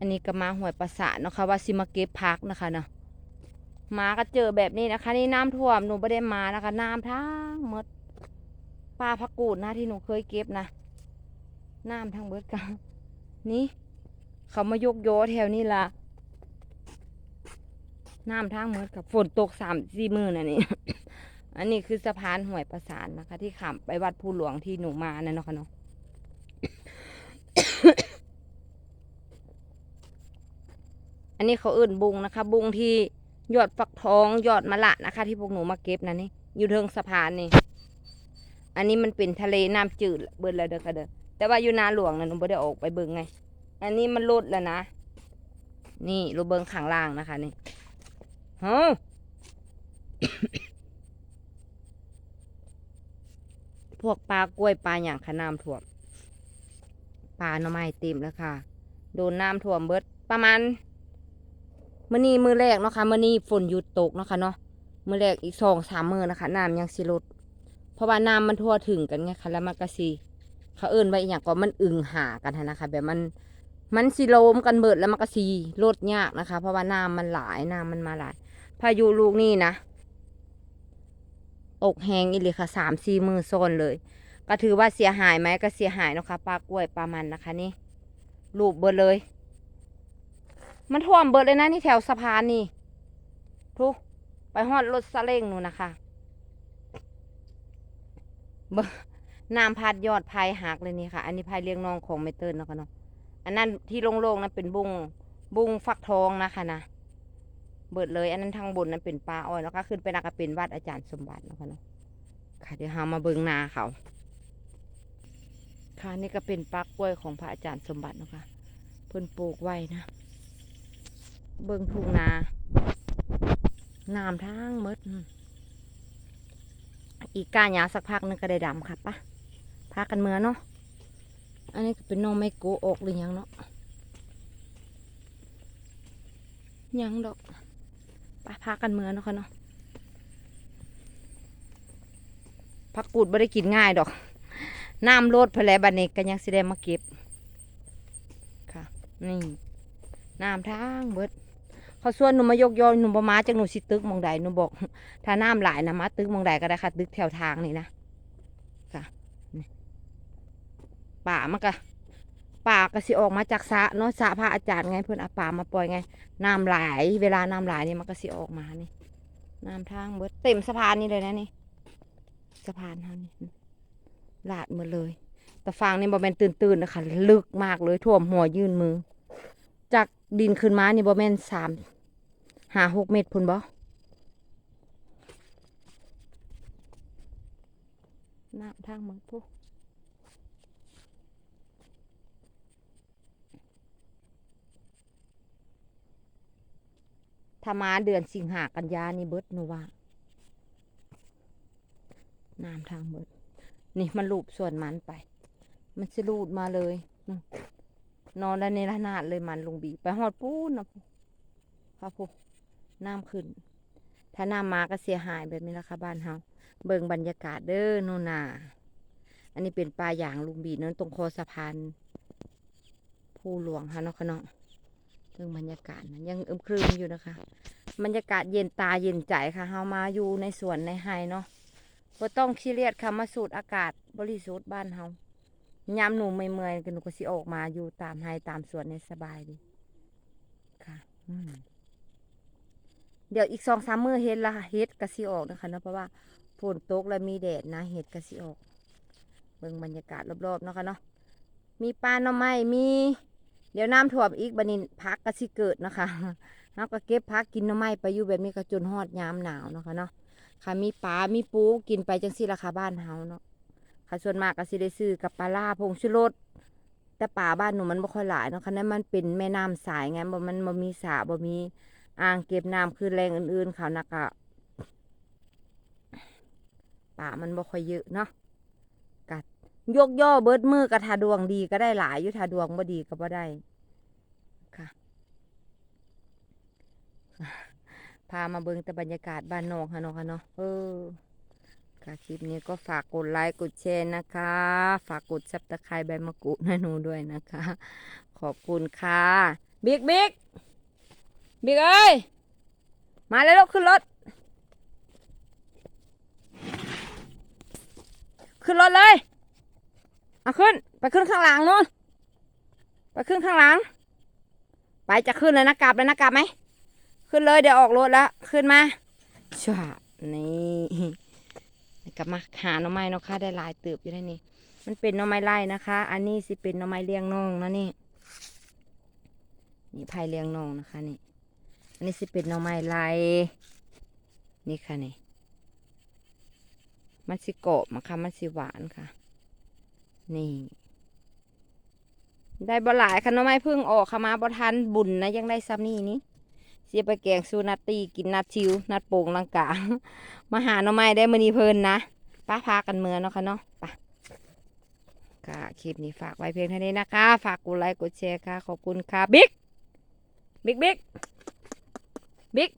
อันนี้ก็มาหวยประสาทนะคะว่าสิมาเก็บพักนะคะเนาะมาก็เจอแบบนี้นะคะ นี่น้ำท่วมหนูไม่ได้มานะคะ น้ำทั้งหมดปลาพักกูดนะที่หนูเคยเก็บนะน้ำทั้งเบิดกันนี่ เขามายกโยแถวนี้ละน้ำทั้งหมดกับฝนตกสามสี่มือนะนี่อันนี้คือสะพานห้วยประสานนะคะ ที่ข้ามไปวัดภูหลวงที่หนูมานั่นเนาะค่ะเนาะ อันนี้เขาเอื่นบุงนะคะ บุงที่ยอดฟักทองยอดมะละนะคะ ที่พวกหนูมาเก็บนะนี่อยู่เทิงสะพานนี่ อันนี้มันเป็นทะเลน้ำจืดเบิดแล้วเด้อค่ะเด้อแต่ว่าอยู่นาหลวงนะหนูไม่ได้ออกไปเบิ่งไง อันนี้มันลดแล้วนะ นี่รูเบิงข้างล่างนะคะนี่ฮะพวกปลากล้วยปลาอย่างขน้ำท่วมปลาหน่อไม้เต็มแล้วค่ะ โดนน้ำท่วมเบิดประมาณ มื่อนี้มือแรกเนาะค่ะมื่อนี้ฝนหยุดตกเนาะค่ะเนาะมือแรกอีกสองสามมือนะคะน้ำยังสิลดเพราะว่าน้ำมันทั่วถึงกันไงค่ะแล้วมันก็สีเขาเอิ้นไว้อย่างก็มันอึงหากันหั้นนะคะ แบบมันมันสิโลมกันเบิดแล้วมันก็สีลดยากนะคะ เพราะว่าน้ำมันหลายน้ำมันมาหลาย พายุลูกนี่นะตกแหงอีหลีค่ะสามสี่มือโซนเลย ก็ถือว่าเสียหายไหมก็เสียหายเนาะคะปลากล้วยปลามันนะคะนี่ลูกเบิดเลย มันท่วมเบิดเลยนะนี่แถวสะพานนี่ทุกไปฮอดรถซาเล้งนู่นนะคะเบิ่งน้ำพัดยอดพายหักเลยนี่ค่ะ อันนี้พายเลี้ยงน้องของเมเติร์นะคะเนาะอันนั้นที่โล่งๆนั้นเป็นบุงบุงฟักทองนะคะนะเบิดเลย อันนั้นทางบนนั้นเป็นปลาอ้อยแล้วก็ขึ้นไปนักเป็นวัดอาจารย์สมบัตินะคะเนาะค่ะเดี๋ยวหามาเบิงนาเขาค่ะนี่ก็เป็นปลากล้วยของพระอาจารย์สมบัตินะคะเพิ่นปลูกไว้นะ เบิงทุ่งนาน้ำทั้งมดอืมอีกกาหยาสักพักนึงก็ได้ดำค่ะปะพากันเมือเนาะอันนี้ก็เป็นน้องไม้โกออกหรือยังเนาะยังดอกไปพากันเมือเนาะค่ะเนาะผักกูดไม่ได้กินง่ายดอก น้ำโลดเพลบันนี้ก็ยังสิได้มาเก็บ ค่ะ นี่ น้ำทางเบิด เขาส่วนหนูมายกยอหนูบ่มาจากหนูสิตึกมองใดหนูบอก ถ้าน้ำหลายนะมาตึกมองใดก็ได้ค่ะ ตึกแถวทางนี่นะค่ะป่ามันก็ป่าก็สิออกมาจากสระเนาะสระพระอาจารย์ไงเพื่อนเอาป่ามาปล่อยไงน้ำไหลายเวลาน้ำไหลายนี่มันก็สิออกมานี่น้ำทางเบิดเต็มสะพานนี่เลยนะนี่สะพานเท่านี้ลาดหมดเลย แต่ฟางนี่บอแมนตื่นๆนะคะลึกมากเลยท่วมหัวยื่นมือ ดินขึ้นมานี่บอแมนสามหาหกเมตรพุ่นบอน้ำทางมึงพวกถ้ามาเดือนสิงหากันยานี่เบิดหนูว่าน้ำทางเบิด นี่มันลูบส่วนมันไป มันสิลูดมาเลย นอนแล้ในระนาดเลยมันลงบี ไปหอดปูนนะพูค่ะพูน้ำขึ้น ถ้าน้ำมาก็เสียหายแบบนี้ละค่ะบ้านเฮาเบิ่งบรรยากาศเด้อนูนน่ะอันนี้เป็นปลาอย่างลุงบีนั่นตรงคอสะพานภูหลวงค่ะเนาะค่ะเนาะเรื่องบรรยากาศนะยังอึมครึมอยู่นะคะบรรยากาศเย็นตาเย็นใจค่ะเฮามาอยู่ในสวนในไฮเนาะบ่ต้องเครียดค่ะมาสูดอากาศบริสุทธิ์บ้านเฮา ยามหนูเมื่อยๆก็หนูก็สิออกมาอยู่ตามไฮตามสวนเนี่ยสบายดี ค่ะ อืมเดี๋ยวอีกสองสามมื้อเฮ็ดละเฮ็ดก็สิออกนะคะเนาะเพราะว่าฝนตกแล้วมีแดดนะเฮ็ดก็สิออก เบิ่งบรรยากาศรอบๆเนาะค่ะเนาะมีปลาหน่อไม้มี เดี๋ยวน้ำท่วมอีกบัดนี้พักก็สิเกิดนะคะเฮาก็เก็บพักกินหน่อไม้ไปอยู่แบบนี้ก็จนฮอดยามหนาวเนาะค่ะเนาะค่ะมีปลา มีปูกินไปจังสี่ราคาบ้านเฮาเนาะ ค่ะส่วนมากก็สิได้ซื้อกับปลาล่าพงชูรสแต่ป่าบ้านหนูมันบ่ค่อยหลายเนาะค่ะนั้นมันเป็นแม่น้ำสายไงบ่มันบ่มีสระบ่มีอ่างเก็บน้ำคือแรงอื่นๆเขานักอะป่ามันบ่ค่อยเยอะเนาะกัดยกย่อเบิดมือกับถ้าดวงดีก็ได้หลายอยู่ถ้าดวงบ่ดีก็บ่ได้ค่ะ พามาเบิ่งแต่บรรยากาศบ้านนอกค่ะเนาะค่ะเนาะเออ ค่ะคลิปนี้ก็ฝากกดไลค์กดแชร์นะคะ ฝากกดซับตะไคร้ใบมะกรูดให้หนูด้วยนะคะ ขอบคุณค่ะบิ๊กบิ๊กบิ๊กเอ้ยมาเลยลูกขึ้นรถ ขึ้นรถเลยเอาขึ้น ไปขึ้นข้างหลังนู้นไปขึ้นข้างหลัง ไปจะขึ้นเลยนะกลับเลยนะกลับไหมขึ้นเลยเดี๋ยวออกรถแล้วขึ้นมาชัวนี่ กลับมาหาหน่อไม้เนาะค่ะได้หลายเติบอยู่ได้นี่ มันเป็นหน่อไม้ไร่นะคะ อันนี้สิเป็นหน่อไม้เลี้ยงน้องนะนี่ นี่ไผ่เลี้ยงน้องนะคะนี่ อันนี้สิเป็นหน่อไม้ไร่นี่ค่ะนี่ มันสิกรอบนะคะมันสิหวานค่ะ นี่ ได้บ่หลายค่ะหน่อไม้พึ่งออกค่ะมาบ่ทันบุญนะยังได้ซ้ำนี่นี่ เสียไปแกงซูนัตตีกินนัดชิว นัดโป่งลังกา มาหาหน่อไม้ได้มือนีเพลินนะป้าพากันเมือเนาะค่ะเนาะไปค่ะคลิปนี้ฝากไว้เพียงเท่านี้นะคะ ฝากกดไลค์กดแชร์ค่ะ ขอบคุณค่ะ บิ๊ก บิ๊กบิ๊กบิ๊ก